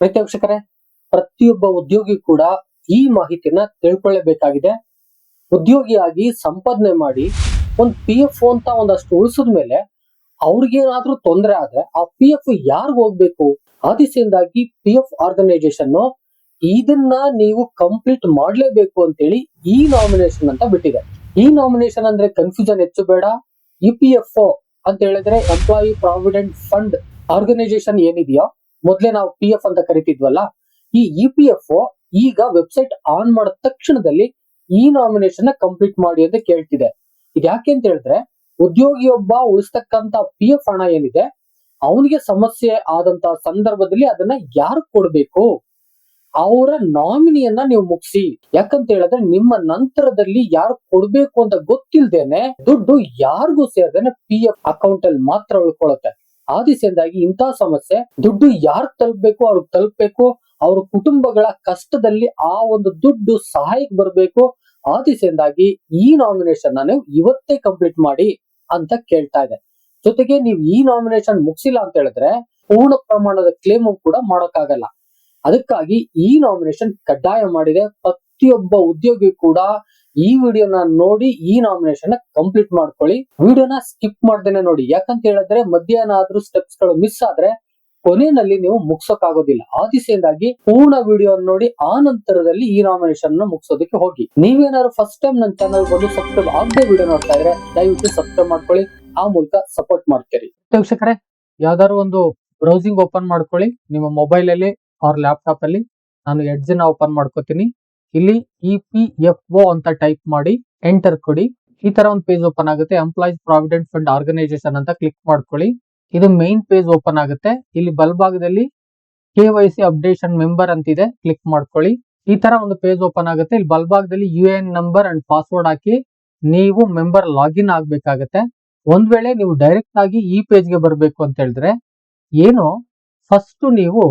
ರೈತ ವೀಕ್ಷಕರೇ ಪ್ರತಿಯೊಬ್ಬ ಉದ್ಯೋಗಿ ಕೂಡ ಈ ಮಾಹಿತಿನ ತಿಳ್ಕೊಳ್ಳಬೇಕಾಗಿದೆ. ಉದ್ಯೋಗಿಯಾಗಿ ಸಂಪಾದನೆ ಮಾಡಿ ಒಂದು ಪಿ ಎಫ್ ಅಂತ ಒಂದಷ್ಟು ಉಳಿಸಿದ ಮೇಲೆ ಅವ್ರಿಗೇನಾದ್ರೂ ತೊಂದರೆ ಆದ್ರೆ ಆ ಪಿ ಎಫ್ ಯಾರಿಗೆ ಹೋಗ್ಬೇಕು? ಆ ಪಿ ಎಫ್ ಆರ್ಗನೈಸೇಷನ್ ಇದನ್ನ ನೀವು ಕಂಪ್ಲೀಟ್ ಮಾಡ್ಲೇಬೇಕು ಅಂತೇಳಿ ಈ ನಾಮಿನೇಷನ್ ಅಂತ ಬಿಟ್ಟಿದೆ. ಈ ನಾಮಿನೇಷನ್ ಅಂದ್ರೆ ಕನ್ಫ್ಯೂಷನ್ ಹೆಚ್ಚು ಬೇಡ. ಇ ಪಿ ಎಫ್ ಅಂತ ಹೇಳಿದ್ರೆ ಎಂಪ್ಲಾಯಿ ಪ್ರಾವಿಡೆಂಟ್ ಫಂಡ್ ಆರ್ಗನೈಸೇಷನ್ ಏನಿದೆಯೋ ಮೊದ್ಲೇ ನಾವು ಪಿ ಎಫ್ ಅಂತ ಕರಿತಿದ್ವಲ್ಲ, ಈ ಇ ಪಿ ಎಫ್ ಈಗ ವೆಬ್ಸೈಟ್ ಆನ್ ಮಾಡಿದ ತಕ್ಷಣದಲ್ಲಿ ಈ ನಾಮಿನೇಷನ್ ಕಂಪ್ಲೀಟ್ ಮಾಡಿ ಅಂತ ಕೇಳ್ತಿದೆ. ಇದ್ಯಾಕೆ ಅಂತ ಹೇಳಿದ್ರೆ, ಉದ್ಯೋಗಿಯೊಬ್ಬ ಉಳಿಸ್ತಕ್ಕಂತ ಪಿ ಎಫ್ ಹಣ ಏನಿದೆ, ಅವನಿಗೆ ಸಮಸ್ಯೆ ಆದಂತ ಸಂದರ್ಭದಲ್ಲಿ ಅದನ್ನ ಯಾರು ಕೊಡ್ಬೇಕು? ಅವರ ನಾಮಿನಿಯನ್ನ ನೀವು ಮುಗಿಸಿ. ಯಾಕಂತ ಹೇಳಿದ್ರೆ, ನಿಮ್ಮ ನಂತರದಲ್ಲಿ ಯಾರು ಕೊಡ್ಬೇಕು ಅಂತ ಗೊತ್ತಿಲ್ದೇನೆ ದುಡ್ಡು ಯಾರಿಗೂ ಸೇರ್ದೇನೆ ಪಿ ಎಫ್ ಅಕೌಂಟ್ ಅಲ್ಲಿ ಮಾತ್ರ ಉಳ್ಕೊಳ್ಳುತ್ತೆ ಆ ದಿಸೆಯಿಂದಾಗಿ ಇಂತಹ ಸಮಸ್ಯೆ, ದುಡ್ಡು ಯಾರು ತಲುಪಬೇಕು, ಅವ್ರಿಗೆ ತಲುಪಬೇಕು, ಅವ್ರ ಕುಟುಂಬಗಳ ಕಷ್ಟದಲ್ಲಿ ಆ ಒಂದು ದುಡ್ಡು ಸಹಾಯಕ್ಕೆ ಬರಬೇಕು ಆ ದಿಸೆಯಿಂದಾಗಿ ಈ ನಾಮಿನೇಷನ್ ನಾನು ಇವತ್ತೇ ಕಂಪ್ಲೀಟ್ ಮಾಡಿ ಅಂತ ಕೇಳ್ತಾ ಇದೆ. ಜೊತೆಗೆ ನೀವು ಈ ನಾಮಿನೇಷನ್ ಮುಗಿಸಿಲ್ಲ ಅಂತ ಹೇಳಿದ್ರೆ ಪೂರ್ಣ ಪ್ರಮಾಣದ ಕ್ಲೇಮ್ ಕೂಡ ಮಾಡೋಕ್ಕಾಗಲ್ಲ. ಅದಕ್ಕಾಗಿ ಈ ನಾಮಿನೇಷನ್ ಕಡ್ಡಾಯ ಮಾಡಿದೆ. ಪ್ರತಿಯೊಬ್ಬ ಉದ್ಯೋಗಿ ಕೂಡ ಈ ವಿಡಿಯೋನ ನೋಡಿ ಈ ನಾಮಿನೇಷನ್ ಕಂಪ್ಲೀಟ್ ಮಾಡ್ಕೊಳ್ಳಿ. ವಿಡಿಯೋನ ಸ್ಕಿಪ್ ಮಾಡ್ದೇನೆ ನೋಡಿ. ಯಾಕಂತ ಹೇಳಿದ್ರೆ ಮಧ್ಯಾಹ್ನ ಆದ್ರೂ ಸ್ಟೆಪ್ಸ್ಗಳು ಮಿಸ್ ಆದ್ರೆ ಕೊನೆಯಲ್ಲಿ ನೀವು ಮುಗ್ಸೋಕ್ಕಾಗೋದಿಲ್ಲ ಆ ದಿಸೆಯಿಂದಾಗಿ ಪೂರ್ಣ ವಿಡಿಯೋ ನೋಡಿ ಆ ನಂತರದಲ್ಲಿ ಈ ನಾಮಿನೇಷನ್ನ ಮುಗಿಸೋದಕ್ಕೆ ಹೋಗಿ. ನೀವೇನಾದ್ರು ಫಸ್ಟ್ ಟೈಮ್ ನನ್ನ ಚಾನಲ್ ಬಂದು ಸಬ್ಸ್ಕ್ರೈಬ್ ಆಗದೆ ವಿಡಿಯೋ ನೋಡ್ತಾ ಇದ್ರೆ ದಯವಿಟ್ಟು ಸಬ್ಸ್ಕ್ರೈಬ್ ಮಾಡ್ಕೊಳ್ಳಿ. ಆ ಮೂಲಕ ಸಪೋರ್ಟ್ ಮಾಡ್ತೀರಿ. ವೀಕ್ಷಕರೇ, ಯಾವ್ದಾದ್ರು ಒಂದು ಬ್ರೌಸಿಂಗ್ ಓಪನ್ ಮಾಡ್ಕೊಳ್ಳಿ. ನಿಮ್ಮ ಮೊಬೈಲ್ ಅಲ್ಲಿ ಅವ್ರ ಲ್ಯಾಪ್ಟಾಪ್ ಅಲ್ಲಿ ನಾನು ಎಡ್ಜ್ನ ಓಪನ್ ಮಾಡ್ಕೋತೀನಿ. ಇಲ್ಲಿ ಇ ಪಿ ಎಫ್ ಒ ಅಂತ ಟೈಪ್ ಮಾಡಿ ಎಂಟರ್ ಕೊಡಿ. ಈ ತರ ಒಂದು ಪೇಜ್ ಓಪನ್ ಆಗುತ್ತೆ. ಎಂಪ್ಲಾಯೀಸ್ ಪ್ರಾವಿಡೆಂಟ್ ಫಂಡ್ ಆರ್ಗನೈಸೇಷನ್ ಅಂತ ಕ್ಲಿಕ್ ಮಾಡ್ಕೊಳ್ಳಿ. ಇದು ಮೈನ್ ಪೇಜ್ ಓಪನ್ ಆಗುತ್ತೆ. ಇಲ್ಲಿ ಬಲಭಾಗದಲ್ಲಿ K Y C updation member ಅಂತಿದೆ. ಕ್ಲಿಕ್ ಮಾಡ್ಕೊಳ್ಳಿ. ಈ ತರ ಒಂದು ಪೇಜ್ ಓಪನ್ ಆಗುತ್ತೆ. ಇಲ್ಲಿ ಬಲಭಾಗದಲ್ಲಿ U N number and password ಹಾಕಿ ನೀವು ಮೆಂಬರ್ ಲಾಗಿನ್ ಆಗ್ಬೇಕಾಗತ್ತೆ. ಒಂದ್ ವೇಳೆ ನೀವು ಡೈರೆಕ್ಟ್ ಆಗಿ ಈ ಪೇಜ್ಗೆ ಬರಬೇಕು ಅಂತ ಹೇಳಿದ್ರೆ ಏನು? ಫಸ್ಟ್ ನೀವು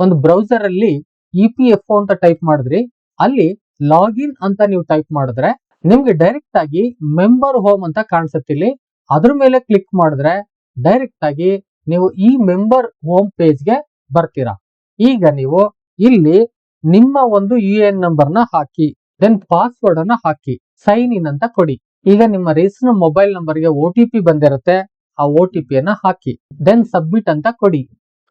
ಒಂದು ಬ್ರೌಸರ್ ಅಲ್ಲಿ ಇ ಪಿ ಎಫ್ ಅಂತ ಟೈಪ್ ಮಾಡಿದ್ರಿ. ಅಲ್ಲಿ ಲಾಗಿನ್ ಅಂತ ನೀವು ಟೈಪ್ ಮಾಡಿದ್ರೆ ನಿಮ್ಗೆ ಡೈರೆಕ್ಟ್ ಆಗಿ ಮೆಂಬರ್ ಹೋಮ್ ಅಂತ ಕಾಣಿಸುತ್ತೆ ಇಲ್ಲಿ. ಅದ್ರ ಮೇಲೆ ಕ್ಲಿಕ್ ಮಾಡಿದ್ರೆ ಡೈರೆಕ್ಟ್ ಆಗಿ ನೀವು ಈ ಮೆಂಬರ್ ಹೋಮ್ ಪೇಜ್ಗೆ ಬರ್ತೀರಾ. ಈಗ ನೀವು ಇಲ್ಲಿ ನಿಮ್ಮ ಒಂದು ಯು ಎನ್ ನಂಬರ್ನ ಹಾಕಿ ದೆನ್ ಪಾಸ್ವರ್ಡ್ ಅನ್ನ ಹಾಕಿ ಸೈನ್ ಇನ್ ಅಂತ ಕೊಡಿ. ಈಗ ನಿಮ್ಮ ರಿಜಿಸ್ಟರ್ ಮೊಬೈಲ್ ನಂಬರ್ಗೆ ಒ ಟಿ ಬಂದಿರುತ್ತೆ, ಆ ಒ ಟಿ ಅನ್ನ ಹಾಕಿ ದೆನ್ ಸಬ್ಮಿಟ್ ಅಂತ ಕೊಡಿ.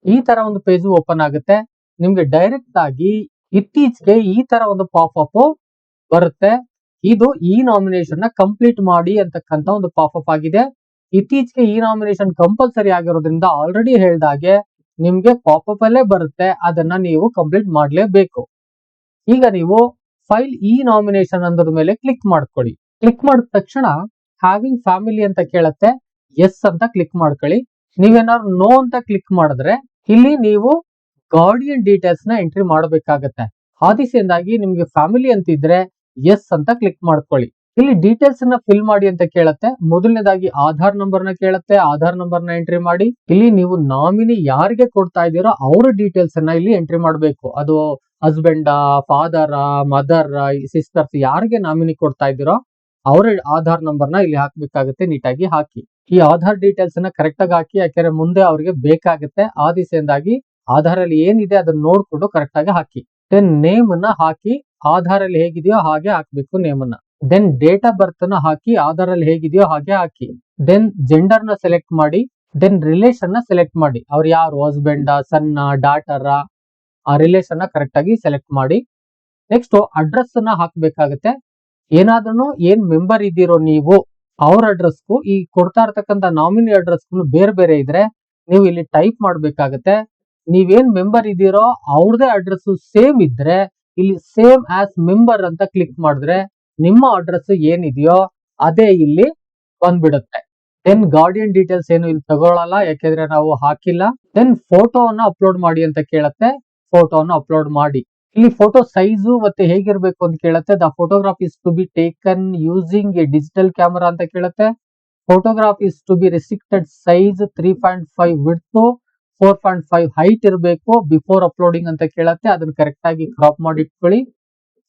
ಈ ತರ ಒಂದು ಪೇಜ್ ಓಪನ್ ಆಗುತ್ತೆ. ನಿಮ್ಗೆ ಡೈರೆಕ್ಟ್ ಆಗಿ ಇತ್ತೀಚೆಗೆ ಈ ತರ ಒಂದು ಪಾಪ್ ಅಪ್ ಬರುತ್ತೆ. ಇದು ಈ ನಾಮಿನೇಷನ್ನ ಕಂಪ್ಲೀಟ್ ಮಾಡಿ ಅಂತಕ್ಕಂತ ಒಂದು ಪಾಪ್ ಅಪ್ ಆಗಿದೆ. ಇತ್ತೀಚೆಗೆ ಈ ನಾಮಿನೇಷನ್ ಕಂಪಲ್ಸರಿ ಆಗಿರೋದ್ರಿಂದ ಆಲ್ರೆಡಿ ಹೇಳ್ದಾಗೆ ನಿಮ್ಗೆ ಪಾಪ್ ಅಪ್ ಅಲ್ಲೇ ಬರುತ್ತೆ. ಅದನ್ನ ನೀವು ಕಂಪ್ಲೀಟ್ ಮಾಡ್ಲೇಬೇಕು. ಈಗ ನೀವು ಫೈಲ್ ಈ ನಾಮಿನೇಷನ್ ಅಂದ್ರ ಮೇಲೆ ಕ್ಲಿಕ್ ಮಾಡ್ಕೊಳ್ಳಿ. ಕ್ಲಿಕ್ ಮಾಡಿದ ತಕ್ಷಣ ಹ್ಯಾವಿಂಗ್ ಫ್ಯಾಮಿಲಿ ಅಂತ ಕೇಳತ್ತೆ. ಎಸ್ ಅಂತ ಕ್ಲಿಕ್ ಮಾಡ್ಕೊಳ್ಳಿ. ನೀವೇನಾದ್ರು ನೋ ಅಂತ ಕ್ಲಿಕ್ ಮಾಡಿದ್ರೆ ಇಲ್ಲಿ ನೀವು ಗಾರ್ಡಿಯನ್ ಡೀಟೇಲ್ಸ್ನ ಎಂಟ್ರಿ ಮಾಡಬೇಕಾಗತ್ತೆ. ಆದಿಸೆಯಿಂದಾಗಿ ದಿಸೆಯಿಂದಾಗಿ ನಿಮ್ಗೆ ಫ್ಯಾಮಿಲಿ ಅಂತ ಇದ್ರೆ ಎಸ್ ಅಂತ ಕ್ಲಿಕ್ ಮಾಡ್ಕೊಳ್ಳಿ. ಇಲ್ಲಿ ಡೀಟೇಲ್ಸ್ ಅನ್ನ ಫಿಲ್ ಮಾಡಿ ಅಂತ ಕೇಳತ್ತೆ. ಮೊದಲನೇದಾಗಿ ಆಧಾರ್ ನಂಬರ್ನ ಕೇಳತ್ತೆ. ಆಧಾರ್ ನಂಬರ್ನ ಎಂಟ್ರಿ ಮಾಡಿ. ಇಲ್ಲಿ ನೀವು ನಾಮಿನಿ ಯಾರಿಗೆ ಕೊಡ್ತಾ ಇದ್ದೀರೋ ಅವ್ರ ಡೀಟೇಲ್ಸ್ ಅನ್ನ ಇಲ್ಲಿ ಎಂಟ್ರಿ ಮಾಡಬೇಕು. ಅದು ಹಸ್ಬೆಂಡ ಫಾದರ್ ಮದರ್ ಸಿಸ್ಟರ್ಸ್ ಯಾರಿಗೆ ನಾಮಿನಿ ಕೊಡ್ತಾ ಇದ್ದೀರೋ ಅವರ ಆಧಾರ್ ನಂಬರ್ನ ಇಲ್ಲಿ ಹಾಕ್ಬೇಕಾಗುತ್ತೆ ನೀಟಾಗಿ ಹಾಕಿ. ಈ ಆಧಾರ್ ಡೀಟೇಲ್ಸ್ ಅನ್ನ ಕರೆಕ್ಟ್ ಆಗಿ ಹಾಕಿ, ಯಾಕೆಂದ್ರೆ ಮುಂದೆ ಅವ್ರಿಗೆ ಬೇಕಾಗುತ್ತೆ. ಆ ಆಧಾರ್ ಅಲ್ಲಿ ಏನಿದೆ ಅದನ್ನ ನೋಡ್ಕೊಂಡು ಕರೆಕ್ಟ್ ಆಗಿ ಹಾಕಿ. ದೆನ್ ನೇಮ್ ಅನ್ನ ಹಾಕಿ ಆಧಾರ್ ಅಲ್ಲಿ ಹೇಗಿದೆಯೋ ಹಾಗೆ ಹಾಕ್ಬೇಕು ನೇಮ್ ಅನ್ನ. ದೆನ್ ಡೇಟ್ ಆಫ್ ಬರ್ತ್ ಅನ್ನ ಹಾಕಿ ಆಧಾರ್ ಅಲ್ಲಿ ಹೇಗಿದೆಯೋ ಹಾಗೆ ಹಾಕಿ. ದೆನ್ ಜೆಂಡರ್ನ ಸೆಲೆಕ್ಟ್ ಮಾಡಿ ದೆನ್ ರಿಲೇಷನ್ನ ಸೆಲೆಕ್ಟ್ ಮಾಡಿ. ಅವ್ರು ಯಾರು? ಹಸ್ಬೆಂಡ್ ಸನ್ನ ಡಾಟರ್ ಆ ರಿಲೇಷನ್ನ ಕರೆಕ್ಟ್ ಆಗಿ ಸೆಲೆಕ್ಟ್ ಮಾಡಿ. ನೆಕ್ಸ್ಟ್ ಅಡ್ರೆಸ್ ಅನ್ನ ಹಾಕ್ಬೇಕಾಗತ್ತೆ. ಏನಾದ್ರೂ ಏನ್ ಮೆಂಬರ್ ಇದ್ದೀರೋ ನೀವು, ಅವ್ರ ಅಡ್ರೆಸ್ಗೂ ಈ ಕೊಡ್ತಾ ಇರ್ತಕ್ಕಂಥ ನಾಮಿನಿ ಅಡ್ರೆಸ್ಗೂ ಬೇರೆ ಬೇರೆ ಇದ್ರೆ, ನೀವು ಇಲ್ಲಿ ಟೈಪ್ ಮಾಡ್ಬೇಕಾಗತ್ತೆ. ನೀವೇನ್ ಮೆಂಬರ್ ಇದ್ದೀರೋ ಅವ್ರದೇ ಅಡ್ರೆಸ್ ಸೇಮ್ ಇದ್ರೆ, ಇಲ್ಲಿ ಸೇಮ್ ಆಸ್ ಮೆಂಬರ್ ಅಂತ ಕ್ಲಿಕ್ ಮಾಡಿದ್ರೆ ನಿಮ್ಮ ಅಡ್ರೆಸ್ ಏನಿದೆಯೋ ಅದೇ ಇಲ್ಲಿ ಬಂದ್ಬಿಡುತ್ತೆ. ದೆನ್ ಗಾರ್ಡಿಯನ್ ಡೀಟೇಲ್ಸ್ ಏನು ಇಲ್ಲಿ ತಗೊಳ್ಳಲ್ಲ ಯಾಕೆಂದ್ರೆ ನಾವು ಹಾಕಿಲ್ಲ. ದೆನ್ ಫೋಟೋವನ್ನ ಅಪ್ಲೋಡ್ ಮಾಡಿ ಅಂತ ಕೇಳತ್ತೆ. ಫೋಟೋವನ್ನ ಅಪ್ಲೋಡ್ ಮಾಡಿ. ಇಲ್ಲಿ ಫೋಟೋ ಸೈಜು ಮತ್ತೆ ಹೇಗಿರ್ಬೇಕು ಅಂತ ಕೇಳತ್ತೆ. The photograph is to be taken using a digital camera ಅಂತ ಕೇಳತ್ತೆ. Photograph is to be restricted size three point five width four point five height ಇರಬೇಕು ಬಿಫೋರ್ ಅಪ್ಲೋಡಿಂಗ್ ಅಂತ ಕೇಳತ್ತೆ, ಅದನ್ನ ಕರೆಕ್ಟ್ ಆಗಿ ಕ್ರಾಪ್ ಮಾಡಿ ಇಟ್ಕೊಳ್ಳಿ.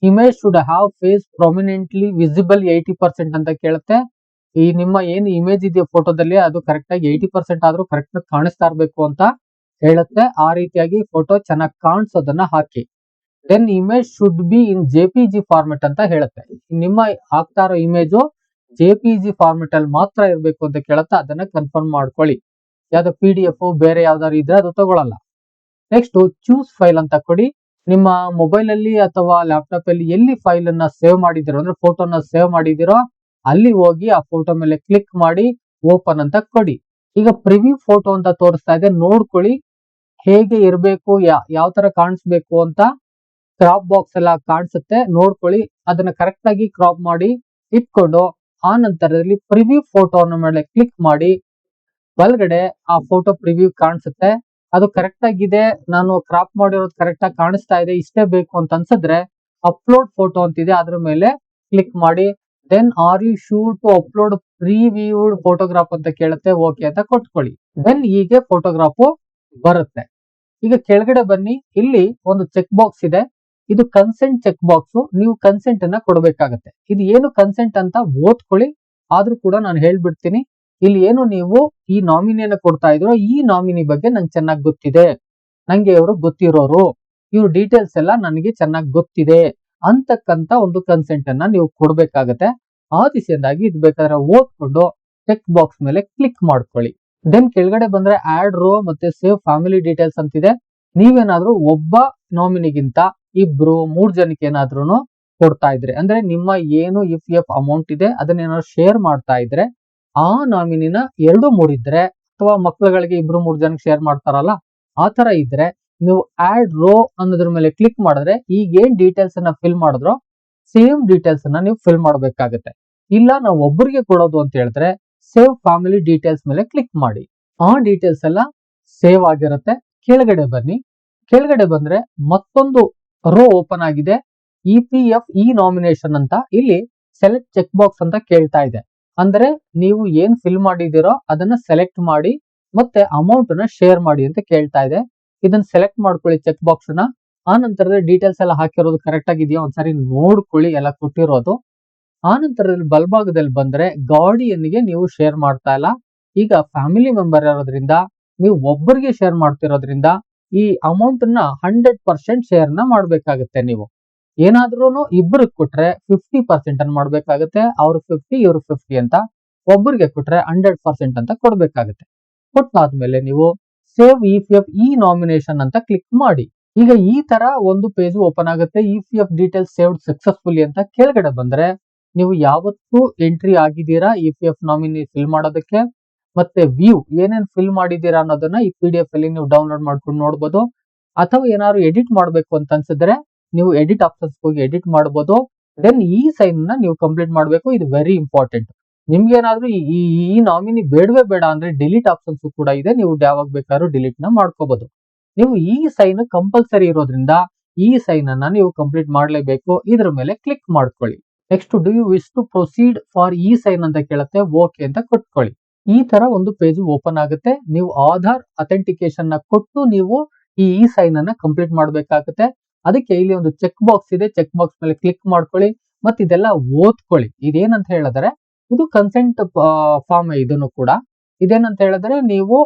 Image should have face prominently visible eighty percent ಅಂತ ಕೇಳುತ್ತೆ. ಈ ನಿಮ್ಮ ಏನು ಇಮೇಜ್ ಇದೆಯಾ ಫೋಟೋದಲ್ಲಿ ಅದು ಕರೆಕ್ಟ್ ಆಗಿ ಏಯ್ಟಿ ಪರ್ಸೆಂಟ್ ಆದ್ರೂ ಕರೆಕ್ಟ್ ಆಗಿ ಕಾಣಿಸ್ತಾ ಇರಬೇಕು ಅಂತ ಹೇಳುತ್ತೆ. ಆ ರೀತಿಯಾಗಿ ಫೋಟೋ ಚೆನ್ನಾಗಿ ಕಾಣಿಸೋದನ್ನ ಹಾಕಿ. Then image should be in J P format ಅಂತ ಹೇಳುತ್ತೆ. ನಿಮ್ಮ ಹಾಕ್ತಾ ಇರೋ ಇಮೇಜು ಜಿ ಫಾರ್ಮೆಟ್ ಅಲ್ಲಿ ಮಾತ್ರ ಇರಬೇಕು ಅಂತ ಕೇಳುತ್ತೆ. ಅದನ್ನ ಕನ್ಫರ್ಮ್ ಮಾಡ್ಕೊಳ್ಳಿ. ಯಾವ್ದೋ ಪಿ ಡಿ ಎಫ್ ಬೇರೆ ಯಾವ್ದಾದ್ರು ಇದ್ರೆ ಅದು ತಗೊಳಲ್ಲ. ನೆಕ್ಸ್ಟ್ ಚೂಸ್ ಫೈಲ್ ಅಂತ ಕೊಡಿ. ನಿಮ್ಮ ಮೊಬೈಲ್ ಅಲ್ಲಿ ಅಥವಾ ಲ್ಯಾಪ್ಟಾಪ್ ಅಲ್ಲಿ ಎಲ್ಲಿ ಫೈಲ್ ಅನ್ನ ಸೇವ್ ಮಾಡಿದಿರೋ ಅಂದ್ರೆ ಫೋಟೋನ ಸೇವ್ ಮಾಡಿದಿರೋ ಅಲ್ಲಿ ಹೋಗಿ ಆ ಫೋಟೋ ಮೇಲೆ ಕ್ಲಿಕ್ ಮಾಡಿ ಓಪನ್ ಅಂತ ಕೊಡಿ. ಈಗ ಪ್ರಿವ್ಯೂ ಫೋಟೋ ಅಂತ ತೋರಿಸ್ತಾ ಇದೆ, ನೋಡ್ಕೊಳ್ಳಿ. ಹೇಗೆ ಇರಬೇಕು ಯಾವ ತರ ಕಾಣಿಸ್ಬೇಕು ಅಂತ ಕ್ರಾಪ್ ಬಾಕ್ಸ್ ಎಲ್ಲ ಕಾಣಿಸುತ್ತೆ, ನೋಡ್ಕೊಳ್ಳಿ. ಅದನ್ನ ಕರೆಕ್ಟ್ ಆಗಿ ಕ್ರಾಪ್ ಮಾಡಿ, ಇಟ್ಕೊಂಡು ಆ ನಂತರದಲ್ಲಿ ಪ್ರಿವ್ಯೂ ಫೋಟೋನ ಮೇಲೆ ಕ್ಲಿಕ್ ಮಾಡಿ ಒಳಗಡೆ ಆ ಫೋಟೋ ಪ್ರಿವ್ಯೂ ಕಾಣಿಸುತ್ತೆ. ಅದು ಕರೆಕ್ಟ್ ಆಗಿದೆ. ನಾನು ಕ್ರಾಪ್ ಮಾಡಿರೋದು ಕರೆಕ್ಟ್ ಆಗಿ ಕಾಣಿಸ್ತಾ ಇದೆ. ಇಷ್ಟೇ ಬೇಕು ಅಂತ ಅನ್ಸಿದ್ರೆ ಅಪ್ಲೋಡ್ ಫೋಟೋ ಅಂತಿದೆ. ಅದ್ರ ಮೇಲೆ ಕ್ಲಿಕ್ ಮಾಡಿ. Then are you sure to upload previewed photograph ಅಂತ ಕೇಳುತ್ತೆ. ಓಕೆ ಅಂತ ಕೊಟ್ಕೊಳ್ಳಿ. ದೆನ್ ಹೀಗೆ ಫೋಟೋಗ್ರಾಫು ಬರುತ್ತೆ. ಈಗ ಕೆಳಗಡೆ ಬನ್ನಿ. ಇಲ್ಲಿ ಒಂದು ಚೆಕ್ ಬಾಕ್ಸ್ ಇದೆ. ಇದು ಕನ್ಸೆಂಟ್ ಚೆಕ್ ಬಾಕ್ಸ್ ನೀವು ಕನ್ಸೆಂಟ್ ಅನ್ನ ಕೊಡಬೇಕಾಗತ್ತೆ. ಇದು ಏನು ಕನ್ಸೆಂಟ್ ಅಂತ ಓದ್ಕೊಳ್ಳಿ. ಆದ್ರೂ ಕೂಡ ನಾನು ಹೇಳ್ಬಿಡ್ತೀನಿ. ಇಲ್ಲಿ ಏನು ನೀವು ಈ ನಾಮಿನಿಯನ್ನ ಕೊಡ್ತಾ ಇದ್ರು ಈ ನಾಮಿನಿ ಬಗ್ಗೆ ನಂಗೆ ಚೆನ್ನಾಗಿ ಗೊತ್ತಿದೆ. ನಂಗೆ ಇವರು ಗೊತ್ತಿರೋರು. ಇವ್ರ ಡೀಟೇಲ್ಸ್ ಎಲ್ಲ ನನಗೆ ಚೆನ್ನಾಗಿ ಗೊತ್ತಿದೆ ಅಂತಕ್ಕಂತ ಒಂದು ಕನ್ಸೆಂಟ್ ಅನ್ನ ನೀವು ಕೊಡ್ಬೇಕಾಗತ್ತೆ. ಆ ದಿಸೆಯಿಂದಾಗಿ ಇದು ಬೇಕಾದ್ರೆ ಓದ್ಕೊಂಡು ಚೆಕ್ ಬಾಕ್ಸ್ ಮೇಲೆ ಕ್ಲಿಕ್ ಮಾಡ್ಕೊಳ್ಳಿ. ದೆನ್ ಕೆಳಗಡೆ ಬಂದ್ರೆ ಆಡ್ ರೋ ಮತ್ತೆ ಸೇವ್ ಫ್ಯಾಮಿಲಿ ಡೀಟೇಲ್ಸ್ ಅಂತಿದೆ. ನೀವೇನಾದ್ರೂ ಒಬ್ಬ ನಾಮಿನಿಗಿಂತ ಇಬ್ರು ಮೂರ್ ಜನಕ್ಕೆ ಏನಾದ್ರೂ ಕೊಡ್ತಾ ಇದ್ರೆ, ಅಂದ್ರೆ ನಿಮ್ಮ ಏನು ಇಫ್ ಎಫ್ ಅಮೌಂಟ್ ಇದೆ ಅದನ್ನ ಏನಾದ್ರು ಶೇರ್ ಮಾಡ್ತಾ ಇದ್ರೆ ಆ ನಾಮಿನಿನ ಎರಡು ಮೂರಿದ್ರೆ ಅಥವಾ ಮಕ್ಕಳುಗಳಿಗೆ ಇಬ್ರು ಮೂರು ಜನಕ್ಕೆ ಶೇರ್ ಮಾಡ್ತಾರಲ್ಲ, ಆ ತರ ಇದ್ರೆ, ನೀವು ಆಡ್ ರೋ ಅನ್ನೋದ್ರ ಮೇಲೆ ಕ್ಲಿಕ್ ಮಾಡಿದ್ರೆ ಈಗ ಏನ್ ಡೀಟೇಲ್ಸ್ ಅನ್ನ ಫಿಲ್ ಮಾಡಿದ್ರೋ ಸೇಮ್ ಡೀಟೇಲ್ಸ್ ಅನ್ನ ನೀವು ಫಿಲ್ ಮಾಡ್ಬೇಕಾಗತ್ತೆ. ಇಲ್ಲ, ನಾವು ಒಬ್ಬರಿಗೆ ಕೊಡೋದು ಅಂತ ಹೇಳಿದ್ರೆ ಸೇವ್ ಫ್ಯಾಮಿಲಿ ಡೀಟೇಲ್ಸ್ ಮೇಲೆ ಕ್ಲಿಕ್ ಮಾಡಿ. ಆ ಡೀಟೇಲ್ಸ್ ಎಲ್ಲ ಸೇವ್ ಆಗಿರುತ್ತೆ. ಕೆಳಗಡೆ ಬನ್ನಿ. ಕೆಳಗಡೆ ಬಂದ್ರೆ ಮತ್ತೊಂದು ರೋ ಓಪನ್ ಆಗಿದೆ. E P F E nomination ಅಂತ ಇಲ್ಲಿ ಸೆಲೆಕ್ಟ್ ಚೆಕ್ ಬಾಕ್ಸ್ ಅಂತ ಕೇಳ್ತಾ ಇದೆ. ಅಂದ್ರೆ ನೀವು ಏನ್ ಫಿಲ್ ಮಾಡಿದಿರೋ ಅದನ್ನ ಸೆಲೆಕ್ಟ್ ಮಾಡಿ ಮತ್ತೆ ಅಮೌಂಟ್ನ ಶೇರ್ ಮಾಡಿ ಅಂತ ಕೇಳ್ತಾ ಇದೆ. ಇದನ್ನ ಸೆಲೆಕ್ಟ್ ಮಾಡ್ಕೊಳ್ಳಿ ಚೆಕ್ ಬಾಕ್ಸ್ನ ಆ ಡೀಟೇಲ್ಸ್ ಎಲ್ಲ ಹಾಕಿರೋದು ಕರೆಕ್ಟ್ ಆಗಿದೆಯಾ ಒಂದ್ಸರಿ ನೋಡ್ಕೊಳ್ಳಿ ಎಲ್ಲ ಕೊಟ್ಟಿರೋದು. ಆ ನಂತರದಲ್ಲಿ ಬಲಭಾಗದಲ್ಲಿ ಬಂದ್ರೆ ಗಾಡಿಯನ್ನಿಗೆ ನೀವು ಶೇರ್ ಮಾಡ್ತಾ ಇಲ್ಲ. ಈಗ ಫ್ಯಾಮಿಲಿ ಮೆಂಬರ್ ಇರೋದ್ರಿಂದ, ನೀವು ಒಬ್ಬರಿಗೆ ಶೇರ್ ಮಾಡ್ತಿರೋದ್ರಿಂದ ಈ ಅಮೌಂಟ್ನ ಹಂಡ್ರೆಡ್ ಪರ್ಸೆಂಟ್ ಶೇರ್ನ ಮಾಡ್ಬೇಕಾಗತ್ತೆ ನೀವು. ಏನಾದ್ರೂ ಇಬ್ಬರಿಗೆ ಕೊಟ್ರೆ ಫಿಫ್ಟಿ ಪರ್ಸೆಂಟ್ ಅನ್ನು ಮಾಡ್ಬೇಕಾಗುತ್ತೆ, ಅವ್ರು ಫಿಫ್ಟಿ ಇವ್ರು ಫಿಫ್ಟಿ ಅಂತ ಒಬ್ಬರಿಗೆ ಕೊಟ್ರೆ ಹಂಡ್ರೆಡ್ ಪರ್ಸೆಂಟ್ ಅಂತ ಕೊಡ್ಬೇಕಾಗತ್ತೆ. ಕೊಟ್ಟಾದ್ಮೇಲೆ ನೀವು save E P F E nomination ಅಂತ ಕ್ಲಿಕ್ ಮಾಡಿ. ಈಗ ಈ ತರ ಒಂದು ಪೇಜ್ ಓಪನ್ ಆಗುತ್ತೆ E P F details saved successfully ಅಂತ ಕೆಳಗಡೆ ಬಂದ್ರೆ ನೀವು ಯಾವತ್ತು ಎಂಟ್ರಿ ಆಗಿದ್ದೀರಾ E P F nominee fill ಮಾಡೋದಕ್ಕೆ, ಮತ್ತೆ ವ್ಯೂ ಏನೇನ್ ಫಿಲ್ ಮಾಡಿದ್ದೀರಾ ಅನ್ನೋದನ್ನ ಈ ಪಿ ಡಿ ಎಫ್ ಅಲ್ಲಿ ನೀವು ಡೌನ್ಲೋಡ್ ಮಾಡ್ಕೊಂಡು ನೋಡ್ಬೋದು. ಅಥವಾ ಏನಾದ್ರು ಎಡಿಟ್ ಮಾಡ್ಬೇಕು ಅಂತ ಅನ್ಸಿದ್ರೆ ನೀವು ಎಡಿಟ್ ಆಪ್ಷನ್ಸ್ ಹೋಗಿ ಎಡಿಟ್ ಮಾಡಬಹುದು ದೆನ್ ಈ ಸೈನ್ನ ನೀವು ಕಂಪ್ಲೀಟ್ ಮಾಡಬೇಕು. ಇದು ವೆರಿ ಇಂಪಾರ್ಟೆಂಟ್ ನಿಮ್ಗೆ ಏನಾದ್ರು ಈ, ಈ- ನಾಮಿನಿ ಬೇಡವೇ ಬೇಡ ಅಂದ್ರೆ ಡಿಲೀಟ್ ಆಪ್ಷನ್ಸ್ ಕೂಡ ಇದೆ. ನೀವು ಯಾವಾಗ ಬೇಕಾದ್ರೂ ಡಿಲೀಟ್ನ ಮಾಡ್ಕೋಬಹುದು ನೀವು ಈ ಸೈನ್ ಕಂಪಲ್ಸರಿ ಇರೋದ್ರಿಂದ ಈ ಸೈನ್ ಅನ್ನ ನೀವು ಕಂಪ್ಲೀಟ್ ಮಾಡಲೇಬೇಕು. ಇದ್ರ ಮೇಲೆ ಕ್ಲಿಕ್ ಮಾಡ್ಕೊಳ್ಳಿ. Next do you wish to proceed for e sign ಅಂತ ಕೇಳುತ್ತೆ. ಓಕೆ ಅಂತ ಕೊಟ್ಕೊಳ್ಳಿ. ಈ ತರ ಒಂದು ಪೇಜ್ ಓಪನ್ ಆಗುತ್ತೆ. ನೀವು ಆಧಾರ್ ಅಥೆಂಟಿಕೇಶನ್ನ ಕೊಟ್ಟು ನೀವು ಈ ಇ ಸೈನ್ ಅನ್ನ ಕಂಪ್ಲೀಟ್ ಮಾಡಬೇಕಾಗುತ್ತೆ. ಅದಕ್ಕೆ ಇಲ್ಲಿ ಒಂದು ಚೆಕ್ ಬಾಕ್ಸ್ ಇದೆ. ಚೆಕ್ ಬಾಕ್ಸ್ ಮೇಲೆ ಕ್ಲಿಕ್ ಮಾಡ್ಕೊಳ್ಳಿ. ಮತ್ತೆ ಇದೆಲ್ಲ ಓದ್ಕೊಳ್ಳಿ. ಇದೇನಂತ ಹೇಳಿದ್ರೆ, ಇದು ಕನ್ಸೆಂಟ್ ಫಾರ್ಮ್ ಇದನ್ನು ಕೂಡ. ಇದೇನಂತ ಹೇಳಿದ್ರೆ, ನೀವು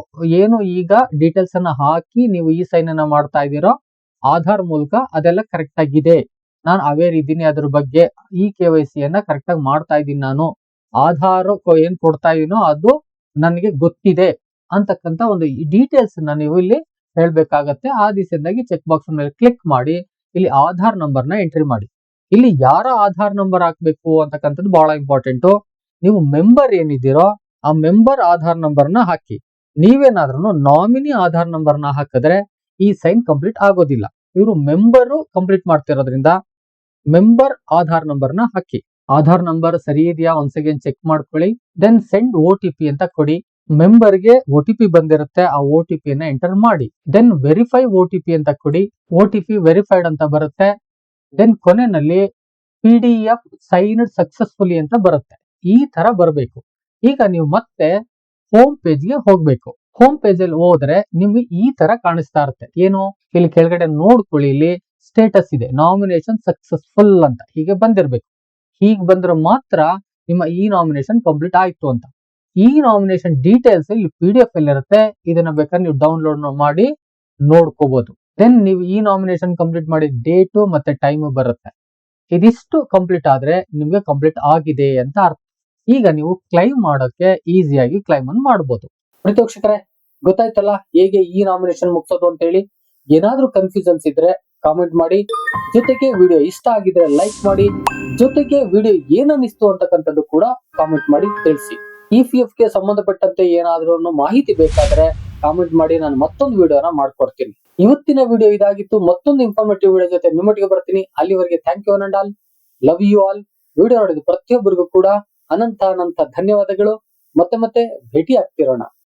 ಏನು ಈಗ ಡೀಟೇಲ್ಸ್ ಅನ್ನ ಹಾಕಿ ನೀವು ಈ ಸೈನ್ ಅನ್ನ ಮಾಡ್ತಾ ಇದ್ದೀರೋ, ಆಧಾರ್ ಮೂಲಕ ಅದೆಲ್ಲ ಕರೆಕ್ಟ್ ಆಗಿದೆ. ನಾನು ಅವೇರ್ ಇದ್ದೀನಿ ಅದ್ರ ಬಗ್ಗೆ. ಈ ಕೆ ವೈ ಸಿ ಅನ್ನ ಕರೆಕ್ಟ್ ಆಗಿ ಮಾಡ್ತಾ ಇದ್ದೀನಿ ನಾನು. ಆಧಾರ್ ಏನ್ ಕೊಡ್ತಾ ಇದೀನೋ ಅದು ನನಗೆ ಗೊತ್ತಿದೆ ಅಂತಕ್ಕಂತ ಒಂದು ಡೀಟೇಲ್ಸ್ ನೀವು ಇಲ್ಲಿ ಹೇಳ್ಬೇಕಾಗತ್ತೆ. ಆ ದಿವಸದಾಗಿ ಚೆಕ್ ಬಾಕ್ಸ್ ಮೇಲೆ ಕ್ಲಿಕ್ ಮಾಡಿ. ಇಲ್ಲಿ ಆಧಾರ್ ನಂಬರ್ನ ಎಂಟ್ರಿ ಮಾಡಿ. ಇಲ್ಲಿ ಯಾರ ಆಧಾರ್ ನಂಬರ್ ಹಾಕ್ಬೇಕು ಅಂತಕ್ಕಂಥದ್ದು ಬಹಳ ಇಂಪಾರ್ಟೆಂಟ್ ನೀವು ಮೆಂಬರ್ ಏನಿದ್ದೀರೋ ಆ ಮೆಂಬರ್ ಆಧಾರ್ ನಂಬರ್ನ ಹಾಕಿ. ನೀವೇನಾದ್ರೂ ನಾಮಿನಿ ಆಧಾರ್ ನಂಬರ್ನ ಹಾಕಿದ್ರೆ ಈ ಸೈನ್ ಕಂಪ್ಲೀಟ್ ಆಗೋದಿಲ್ಲ. ಇವರು ಮೆಂಬರ್ ಕಂಪ್ಲೀಟ್ ಮಾಡ್ತಿರೋದ್ರಿಂದ ಮೆಂಬರ್ ಆಧಾರ್ ನಂಬರ್ನ ಹಾಕಿ. ಆಧಾರ್ ನಂಬರ್ ಸರಿ ಇದೆಯಾ? ಒಂದ್ ಚೆಕ್ ಮಾಡ್ಕೊಳ್ಳಿ. Then send O T P ಅಂತ ಕೊಡಿ. ಮೆಂಬರ್ಗೆ ಒ ಟಿ ಪಿ ಬಂದಿರುತ್ತೆ, ಆ ಒ ಟಿ ಪಿ ನ ಎಂಟರ್ ಮಾಡಿ. Then verify O T P ಅಂತ ಕೊಡಿ. ಒ ಟಿ ಪಿ ವೆರಿಫೈಡ್ ಅಂತ ಬರುತ್ತೆ. ದೆನ್ ಕೊನೆಯಲ್ಲಿ P D F signed successfully ಅಂತ ಬರುತ್ತೆ. ಈ ತರ ಬರಬೇಕು. ಈಗ ನೀವು ಮತ್ತೆ ಹೋಮ್ ಪೇಜ್ಗೆ ಹೋಗ್ಬೇಕು. ಹೋಮ್ ಪೇಜ್ ಅಲ್ಲಿ ಹೋದ್ರೆ ನಿಮ್ಗೆ ಈ ತರ ಕಾಣಿಸ್ತಾ ಇರುತ್ತೆ. ಏನು? ಇಲ್ಲಿ ಕೆಳಗಡೆ ನೋಡ್ಕೊಳ್ಳಿ, ಇಲ್ಲಿ ಸ್ಟೇಟಸ್ ಇದೆ. ನಾಮಿನೇಷನ್ ಸಕ್ಸಸ್ಫುಲ್ ಅಂತ. ಹೀಗೆ ಬಂದಿರ್ಬೇಕು. ಹೀಗೆ ಬಂದ್ರೆ ಮಾತ್ರ ನಿಮ್ಮ ಈ ನಾಮಿನೇಷನ್ ಕಂಪ್ಲೀಟ್ ಆಯ್ತು ಅಂತ. ಈ ನಾಮಿನೇಷನ್ ಡೀಟೇಲ್ಸ್ ಇಲ್ಲಿ ಪಿ ಡಿ ಎಫ್ ಅಲ್ಲಿ ಇರುತ್ತೆ. ಇದನ್ನ ಬೇಕಾದ್ರೆ ನೀವು ಡೌನ್ಲೋಡ್ ಮಾಡಿ ನೋಡ್ಕೋಬಹುದು ದೆನ್ ನೀವು ಈ ನಾಮಿನೇಷನ್ ಕಂಪ್ಲೀಟ್ ಮಾಡಿ ಡೇಟು ಮತ್ತೆ ಟೈಮ್ ಬರುತ್ತೆ. ಇದಿಷ್ಟು ಕಂಪ್ಲೀಟ್ ಆದ್ರೆ ನಿಮ್ಗೆ ಕಂಪ್ಲೀಟ್ ಆಗಿದೆ ಅಂತ ಅರ್ಥ. ಈಗ ನೀವು ಕ್ಲೈಮ್ ಮಾಡೋಕೆ ಈಸಿಯಾಗಿ ಕ್ಲೈಮ್ ಅನ್ನು ಮಾಡಬಹುದು ಪ್ರೀತಿ ವೀಕ್ಷಕರೇ ಗೊತ್ತಾಯ್ತಲ್ಲ ಹೇಗೆ ಈ ನಾಮಿನೇಷನ್ ಮುಗಿಸೋದು ಅಂತ ಹೇಳಿ ಏನಾದ್ರೂ ಕನ್ಫ್ಯೂಷನ್ಸ್ ಇದ್ರೆ ಕಾಮೆಂಟ್ ಮಾಡಿ. ಜೊತೆಗೆ ವಿಡಿಯೋ ಇಷ್ಟ ಆಗಿದ್ರೆ ಲೈಕ್ ಮಾಡಿ. ಜೊತೆಗೆ ವಿಡಿಯೋ ಏನನ್ನಿಸ್ತು ಅಂತಕ್ಕಂಥದ್ದು ಕೂಡ ಕಾಮೆಂಟ್ ಮಾಡಿ ತಿಳಿಸಿ. ಇ ಪಿ ಎಫ್ಗೆ ಸಂಬಂಧಪಟ್ಟಂತೆ ಏನಾದ್ರೂ ಮಾಹಿತಿ ಬೇಕಾದ್ರೆ ಕಾಮೆಂಟ್ ಮಾಡಿ ನಾನು ಮತ್ತೊಂದು ವಿಡಿಯೋನ ಮಾಡ್ಕೊಡ್ತೀನಿ. ಇವತ್ತಿನ ವಿಡಿಯೋ ಇದಾಗಿತ್ತು. ಮತ್ತೊಂದು ಇನ್ಫಾರ್ಮೇಟಿವ್ ವಿಡಿಯೋ ಜೊತೆ ನಿಮ್ಮೊಟ್ಟಿಗೆ ಬರ್ತೀನಿ. ಅಲ್ಲಿವರೆಗೆ thank you and all love you all video ನೋಡಿದ ಪ್ರತಿಯೊಬ್ಬರಿಗೂ ಕೂಡ ಅನಂತ ಅನಂತ ಧನ್ಯವಾದಗಳು. ಮತ್ತೆ ಮತ್ತೆ ಭೇಟಿ ಆಗ್ತಿರೋಣ